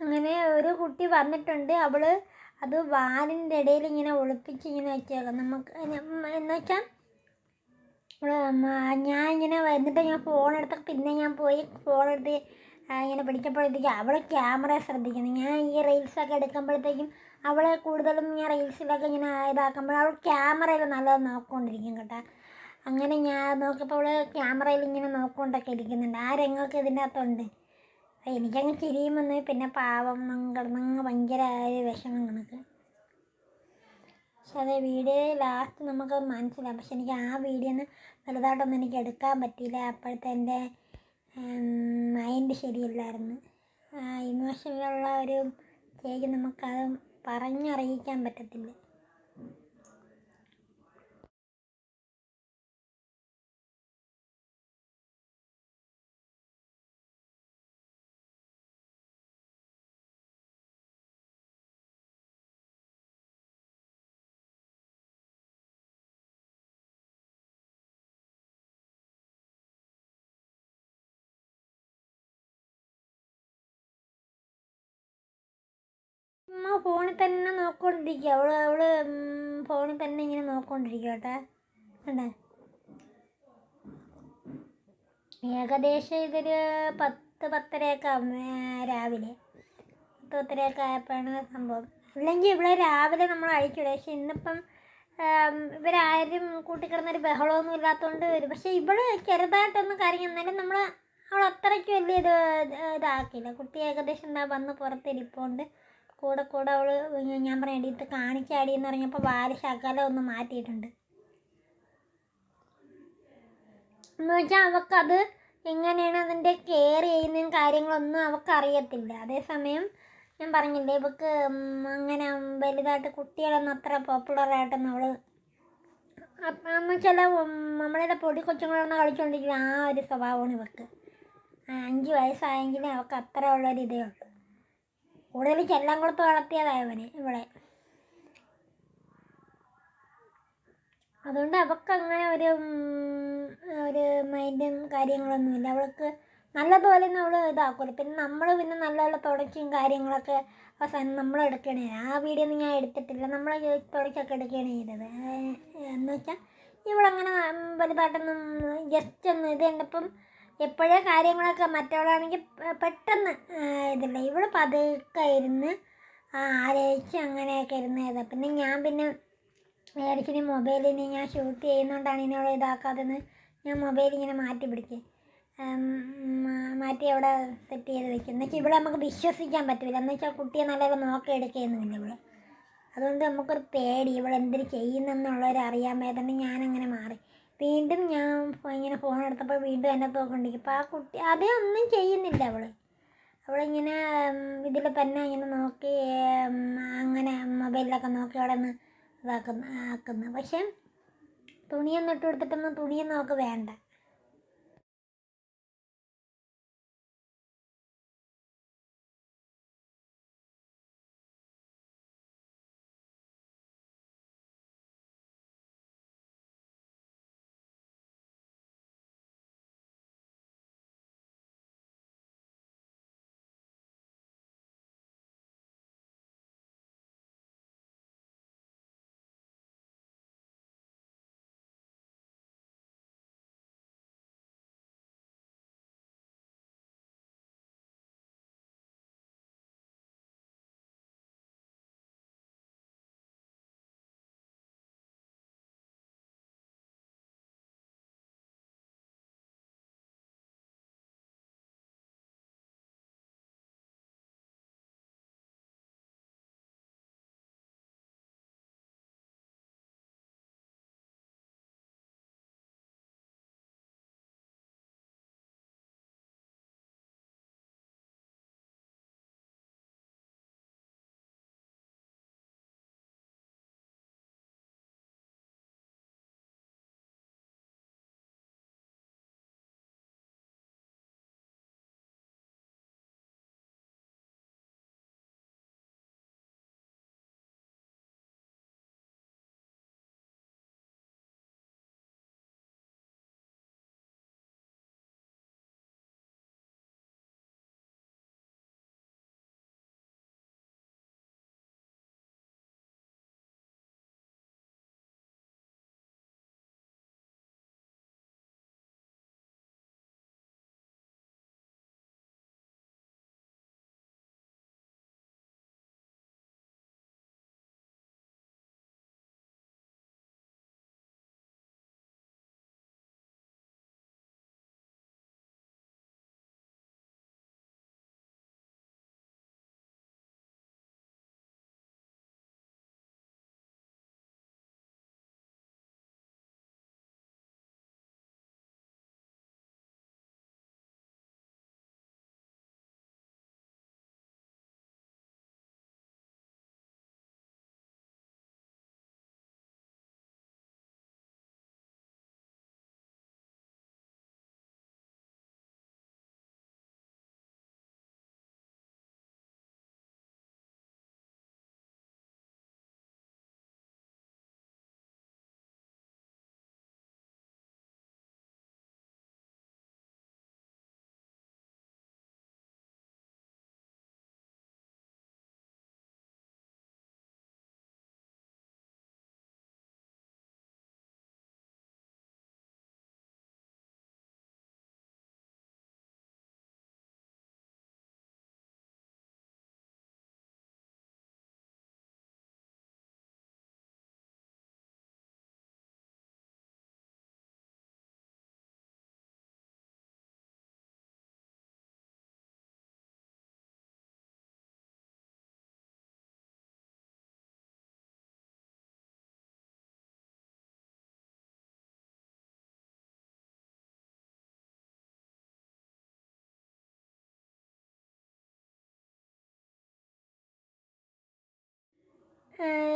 അങ്ങനെ ഒരു കുട്ടി വന്നിട്ടുണ്ട്. അവൾ അത് വാലിന്റെ ഇടയിൽ ഇങ്ങനെ ഒളിപ്പിച്ച് ഇങ്ങനെ വെച്ചേക്കാം നമുക്ക് എന്നുവെച്ചാൽ ഞാൻ ഇങ്ങനെ വന്നിട്ട് ഞാൻ ഫോൺ എടുത്ത പിന്നെ ഞാൻ പോയി ഫോൺ എടുത്ത് ഇങ്ങനെ പിടിച്ചപ്പോഴത്തേക്കും അവളെ ക്യാമറ ശ്രദ്ധിക്കുന്നു. ഞാൻ ഈ റീൽസൊക്കെ എടുക്കുമ്പോഴത്തേക്കും അവളെ കൂടുതലും ഞാൻ റീൽസിലൊക്കെ ഇങ്ങനെ ഇതാക്കുമ്പോൾ അവൾ ക്യാമറയിൽ നല്ലത് നോക്കിക്കൊണ്ടിരിക്കും കേട്ടോ. അങ്ങനെ ഞാൻ നോക്കിയപ്പോൾ അവൾ ക്യാമറയിൽ ഇങ്ങനെ നോക്കിക്കൊണ്ടൊക്കെ ഇരിക്കുന്നുണ്ട്. ആ രംഗമൊക്കെ ഇതിന്റെ അകത്തുണ്ട് എനിക്കങ്ങ് ചിരിയും വന്നു പിന്നെ പാവം കിടന്നങ്ങ് ഭയങ്കര വിഷമം കണക്ക് പക്ഷെ അത് വീഡിയോ ലാസ്റ്റ് നമുക്ക് മനസ്സിലാവും. പക്ഷെ എനിക്ക് ആ വീഡിയോ ഒന്ന് വലുതായിട്ടൊന്നും എനിക്ക് എടുക്കാൻ പറ്റിയില്ല. അപ്പോഴത്തെ എന്റെ മൈൻഡ് ശരിയല്ലായിരുന്നു. ഇമോഷനിലുള്ള ഒരു സ്റ്റേജ് നമുക്കത് പറഞ്ഞറിയിക്കാൻ പറ്റത്തില്ല. അമ്മ ഫോണിൽ തന്നെ നോക്കിക്കൊണ്ടിരിക്കുക അവൾ അവൾ ഫോണിൽ തന്നെ ഇങ്ങനെ നോക്കിക്കൊണ്ടിരിക്കുക കേട്ടോ. ഏകദേശം ഇതൊരു പത്ത് പത്തരയൊക്കെ ആവും രാവിലെ. പത്ത് പത്തരയൊക്കെ ആയപ്പോഴാണ് സംഭവം. അല്ലെങ്കിൽ ഇവിടെ രാവിലെ നമ്മൾ അഴിച്ചിടും പക്ഷെ ഇന്നിപ്പം ഇവരാരും കൂട്ടിക്കിടന്നൊരു ബഹളമൊന്നും ഇല്ലാത്തതുകൊണ്ട് വരും. പക്ഷെ ഇവിടെ ചെറുതായിട്ടൊന്നും കാര്യം. എന്നാലും നമ്മൾ അവൾ അത്രയ്ക്ക് വലിയ ഇത് ഇതാക്കിയില്ല. കുട്ടി ഏകദേശം എന്താ വന്ന് പുറത്തിരിപ്പുണ്ട് കൂടെ കൂടെ അവൾ ഞാൻ പറയാം ഇത് കാണിച്ചാടി എന്ന് പറഞ്ഞപ്പോൾ വാൽ ശകലം ഒന്ന് മാറ്റിയിട്ടുണ്ട്. എന്ന് വെച്ചാൽ അവൾക്കത് എങ്ങനെയാണ് അതിന്റെ കെയർ ചെയ്യുന്നതും കാര്യങ്ങളൊന്നും അവൾക്ക് അറിയത്തില്ല അതേസമയം ഞാൻ പറഞ്ഞില്ലേ ഇവൾക്ക് അങ്ങനെ വലുതായിട്ട് കുട്ടികളൊന്നും അത്ര പോപ്പുലറായിട്ടൊന്നും അവൾ എന്ന് വെച്ചാൽ നമ്മളുടെ പൊടി കൊച്ചുങ്ങളൊന്നും കളിച്ചുകൊണ്ടിരിക്കുന്ന ആ ഒരു സ്വഭാവമാണ് ഇവൾക്ക് അഞ്ച് വയസ്സായെങ്കിലും അവൾക്ക് അത്ര ഉള്ളൊരു ഇതേ ഉള്ളൂ. കൂടുതൽ ചെല്ലം കൊടുത്ത് വളർത്തിയതായവന് ഇവിടെ അതുകൊണ്ട് അവൾക്ക് അങ്ങനെ ഒരു ഒരു മൈൻഡും കാര്യങ്ങളൊന്നുമില്ല അവൾക്ക് നല്ലതുപോലെ നമ്മൾ അവൾ ഇതാക്കില്ല പിന്നെ നമ്മൾ പിന്നെ നല്ല നല്ല തുടച്ചും കാര്യങ്ങളൊക്കെ അവസാനം നമ്മൾ എടുക്കണേ. ആ വീഡിയോ ഒന്നും ഞാൻ എടുത്തിട്ടില്ല. നമ്മൾ തുടച്ചൊക്കെ എടുക്കുകയാണ് ചെയ്തത്. എന്ന് വെച്ചാൽ ഇവളങ്ങനെ വലുതായിട്ടൊന്നും ജസ്റ്റ് ഒന്ന് ഇത് കണ്ടപ്പം എപ്പോഴേ കാര്യങ്ങളൊക്കെ മറ്റവളാണെങ്കിൽ പെട്ടെന്ന് ഇതില്ല. ഇവിടെ പതുക്കെ ഇരുന്ന് ആലോചിച്ച് അങ്ങനെയൊക്കെ ഇരുന്ന് പിന്നെ ഞാൻ പിന്നെ മേടിച്ചിന് നിന്ന് ഞാൻ ഷൂട്ട് ചെയ്യുന്നതുകൊണ്ടാണ് ഇനിയോട് ഇതാക്കാതെന്ന് ഞാൻ മൊബൈൽ ഇങ്ങനെ മാറ്റി പിടിച്ച് മാറ്റി അവിടെ സെറ്റ് ചെയ്ത് വെക്കും. എന്നുവെച്ചാൽ ഇവിടെ നമുക്ക് വിശ്വസിക്കാൻ പറ്റില്ല എന്ന് വെച്ചാൽ കുട്ടിയെ നല്ലപോലെ നോക്കി എടുക്കുന്നില്ല ഇവിടെ അതുകൊണ്ട് നമുക്കൊരു പേടി. ഇവിടെ എന്തിന് ചെയ്യുന്നെന്നുള്ളവരറിയാൻ മേതുകൊണ്ട് ഞാനങ്ങനെ മാറി. വീണ്ടും ഞാൻ ഇങ്ങനെ ഫോൺ എടുത്തപ്പോൾ വീണ്ടും എന്നെ തോക്കണ്ടിരിക്കും അപ്പോൾ ആ കുട്ടി അതേ ഒന്നും ചെയ്യുന്നില്ല അവൾ അവളിങ്ങനെ ഇതിൽ തന്നെ ഇങ്ങനെ നോക്കി അങ്ങനെ മൊബൈലിലൊക്കെ നോക്കി അവിടെ നിന്ന് ഇതാക്കുന്ന ആക്കുന്നു. പക്ഷേ തുണിയൊന്നും ഇട്ട് കൊടുത്തിട്ടൊന്നും തുണിയൊന്നും അവൾക്ക് വേണ്ട.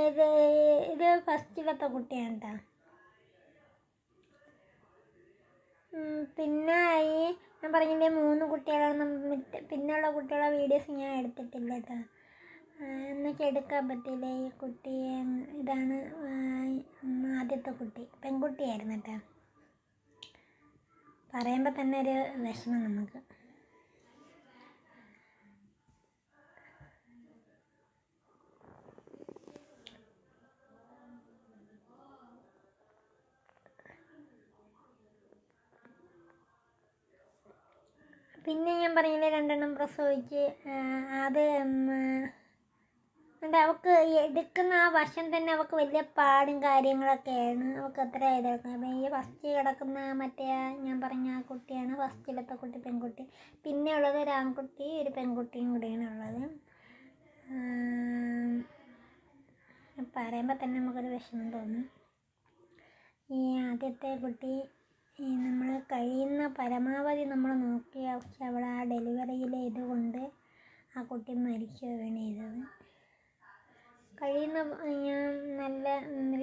ഇത് ഇത് ഫസ്റ്റിലത്തെ കുട്ടിയാണ് കേട്ടോ പിന്നെ ഈ ഞാൻ പറഞ്ഞില്ലേ മൂന്ന് കുട്ടികളാണ് പിന്നെയുള്ള കുട്ടികളെ വീഡിയോസ് ഞാൻ എടുത്തിട്ടില്ല കേട്ടോ എന്നൊക്കെ എടുക്കാൻ പറ്റില്ല ഈ കുട്ടി ഇതാണ് ആദ്യത്തെ കുട്ടി പെൺകുട്ടിയായിരുന്നു കേട്ടോ പറയുമ്പോൾ തന്നെ ഒരു വിഷമം നമുക്ക്. പിന്നെ ഞാൻ പറയുന്ന രണ്ടെണ്ണം പ്രസവിച്ച് അത് എന്താ അവൾക്ക് എടുക്കുന്ന ആ വശം തന്നെ അവൾക്ക് വലിയ പാടും കാര്യങ്ങളൊക്കെയാണ്. അവൾക്ക് അത്ര ഇതാക്കുന്നത് അപ്പം ഈ ഫസ്റ്റ് കിടക്കുന്ന മറ്റേ ഞാൻ പറഞ്ഞ ആ കുട്ടിയാണ് ഫസ്റ്റിലത്തെ കുട്ടി പെൺകുട്ടി. പിന്നെ ഉള്ളത് ഒരു ആൺകുട്ടി ഒരു പെൺകുട്ടിയും കൂടിയാണ് ഉള്ളത്. പറയുമ്പോൾ തന്നെ നമുക്കൊരു വിഷമം തോന്നും. ഈ ആദ്യത്തെ കുട്ടി നമ്മൾ കഴിയുന്ന പരമാവധി നമ്മൾ നോക്കിയ പക്ഷെ അവൾ ആ ഡെലിവറിയിലെ ഇതുകൊണ്ട് ആ കുട്ടി മരിക്കുകയാണ് ചെയ്തത്. കഴിയുന്ന ഞാൻ നല്ല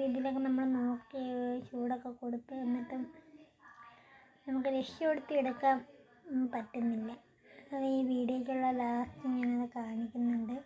രീതിയിലൊക്കെ നമ്മൾ നോക്കി ചൂടൊക്കെ കൊടുത്ത് എന്നിട്ടും നമുക്ക് രക്ഷപ്പെടുത്തി എടുക്കാൻ പറ്റുന്നില്ല. അത് ഈ വീഡിയോയ്ക്കുള്ള ലാസ്റ്റ് ഞാനത് കാണിക്കുന്നുണ്ട്.